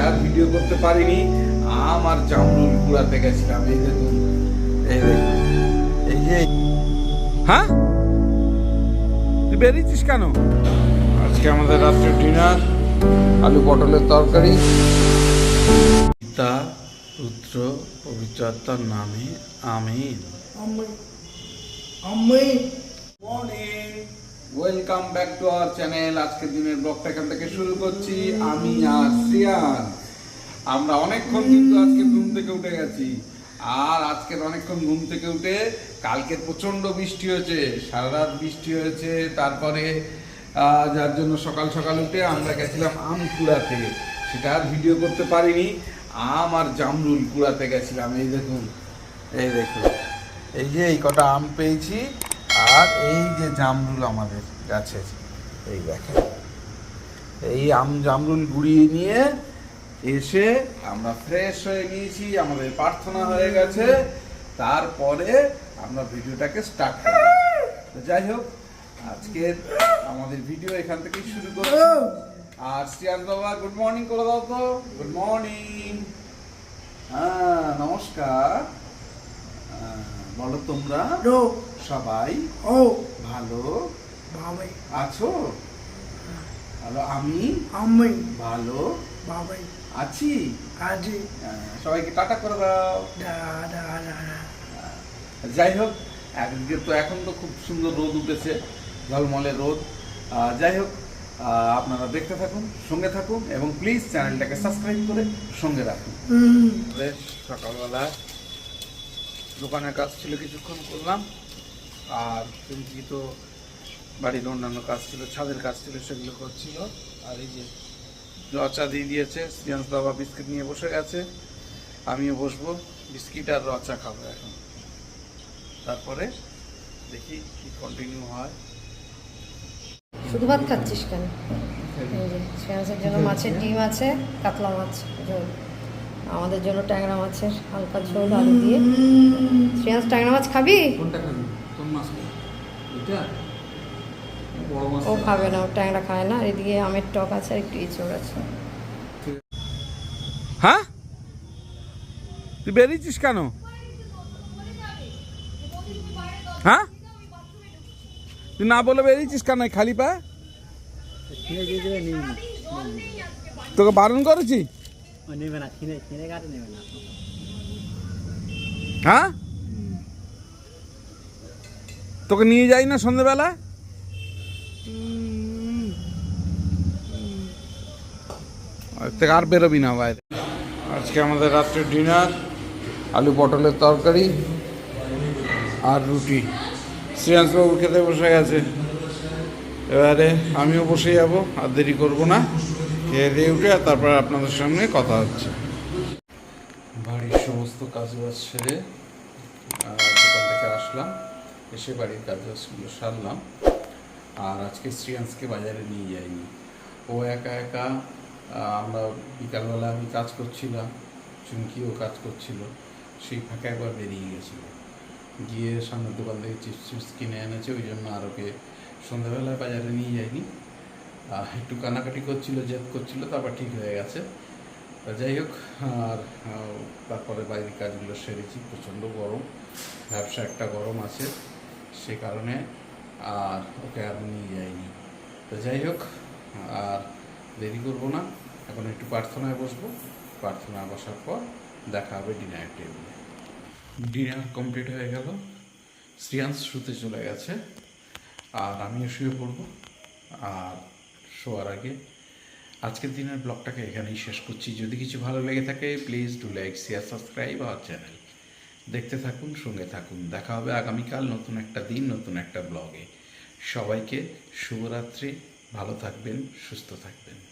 সেটা ভিডিও করতে পারিনি আম আর জামরুল কুড়াতে গেছিলাম এই দেখুন এই দেখুন এই যে। হ্যাঁ? তুই বেরিয়েছিস কেন? আজকে আমাদের রাত্রের ডিনার আলু পটলের তরকারি। পিতা পুত্র পবিত্র আত্মার নামে আমিন. Amém. Morning welcome back to our channel আজকের দিনের ব্লগটা এখান থেকে শুরু করছি। আমি আর শ্রিয়ান আমরা অনেকক্ষণ কিন্তু আজকে ঘুম থেকে উঠে গেছি। আর আজকের অনেকক্ষণ ঘুম থেকে উঠে কালকে প্রচণ্ড বৃষ্টি হয়েছে। সারা রাত বৃষ্টি হয়েছে। তারপরে যার জন্য সকাল সকাল উঠে আমরা গেছিলাম আম কুড়াতে সেটা আর ভিডিও করতে পারিনি। আম আর জামরুল কুড়াতে গেছিলাম। এই দেখুন এই দেখুন। এই যে এই কটা আম পেয়েছি। আর এই যে জামরুল আমাদের গাছের এই দেখেন। এই আম জামরুল গুড়িয়ে নিয়ে এসে আমরা ফ্রেশ হয়ে গিয়েছি আমাদের প্রার্থনা হয়ে গেছে। তারপরে আমরা ভিডিওটাকে স্টার্ট করি তো যাই হোক আজকে আমাদের ভিডিও এখান থেকেই শুরু করছি আর শ্রিয়ান বাবা গুড মর্নিং করে দাও তো। গুড মর্নিং হ্যাঁ নমস্কার। আহ, বলো তোমরা. সবাই Oh. ভালো Babai. আছো ভালো আমি Amém. ভালো Babai. আছি Adi. সবাইকে টাটা করে দাও da. যাই হোক একদিকে তো এখন তো খুব সুন্দর রোদ উঠেছে ঝলমলে রোদ যাই হোক আপনারা দেখতে থাকুন সঙ্গে থাকুন এবং প্লিজ চ্যানেলটাকে সাবস্ক্রাইব করে সঙ্গে রাখুন. আমাদের সকালবেলা দোকানের কাজ ছিল কিছুক্ষণ করলাম। আর তুমি তো বাড়ির অন্যান্য কাজ ছিল ছাদের কাজ ছিল সেগুলো করছিল। আর এই যে রচা দিয়ে দিয়েছে শ্রিয়াংশ বাবা বিস্কিট নিয়ে বসে গেছে। আমিও বসবো বিস্কিট আর রচা খাব এখন। তারপরে দেখি কি কন্টিনিউ হয়। শুধু ভাত খাচ্ছিস কেন? এই যে শ্রেয়াংসের জন্য মাছের ডিম আছে কাতলা মাছ ঝোল। আমাদের জন্য ট্যাংরা মাছের হালকা ঝোল আলু দিয়ে। শ্রেয়াংস ট্যাংরা মাছ খাবি? কোনটা খাবি? কোন মাছ এটা? ও খাবে না ও ট্যাংরা খায় না। এদিকে আমের টক আছে আর একটু ইঁচড় আছে। হ্যাঁ? তুই বেরিয়েছিস কেন? হ্যাঁ? তুই না বলে বেরিয়েছিস কেন এই খালি পা তোকে বারণ করেছি? নেবে না কিনে কিনে কাটে নেবে না হ্যাঁ তোকে নিয়ে যাই না সন্ধেবেলা আজ থেকে আর বেরোবি না বাইরে আজকে আমাদের রাত্রের ডিনার আলু পটলের তরকারি আর রুটি। শ্রেয়াংশবাবু খেতে বসে গেছে। এবারে আমিও বসে যাব আর দেরি করব না। খেয়ে দিয়ে উঠে তারপর আপনাদের সঙ্গে কথা হচ্ছে। বাড়ির সমস্ত কাজবাজ সেরে দোকান থেকে আসলাম এসে বাড়ির কাজবাজগুলো সারলাম। আর আজকে শ্রিয়াংশকে বাজারে নিয়ে যাইনি। ও একা একা আমরা বিকালবেলা আমি কাজ করছিলাম চুমকিও কাজ করছিল সেই ফাঁকে একবার বেরিয়ে গেছিল। গিয়ে সামনের দোকান থেকে চিপস চিপস কিনে এনেছে ওই জন্য আর ওকে সন্ধ্যাবেলায় বাজারে নিয়ে আহ, একটু কানাকাটি করছিল, জেদ করছিল, তারপর ঠিক হয়ে গেছে। যাই হোক, আর তারপরে বাইরের কাজগুলো সেরেছি, প্রচণ্ড গরম, ব্যবসা একটা গরম আছে সে কারণে, আর ওকে আর নিয়ে যাইনি। তো যাই হোক, আর দেরি করব না, এখন একটু প্রার্থনায় বসবো। প্রার্থনায় বসার পর দেখা হবে ডিনার টেবিলে ডিনার কমপ্লিট হয়ে গেল, শ্রিয়াংশ শুতে চলে গেছে, আর আমিও শুয়ে পড়ব, আর শোয়ার আগে। আজকের দিনের ব্লগটাকে এখানেই শেষ করছি। যদি কিছু ভালো লেগে থাকে please do like share subscribe our channel দেখতে থাকুন, সঙ্গে থাকুন। দেখা হবে আগামীকাল নতুন একটা দিন, নতুন একটা ব্লগে। সবাইকে শুভরাত্রি। ভালো থাকবেন, সুস্থ থাকবেন।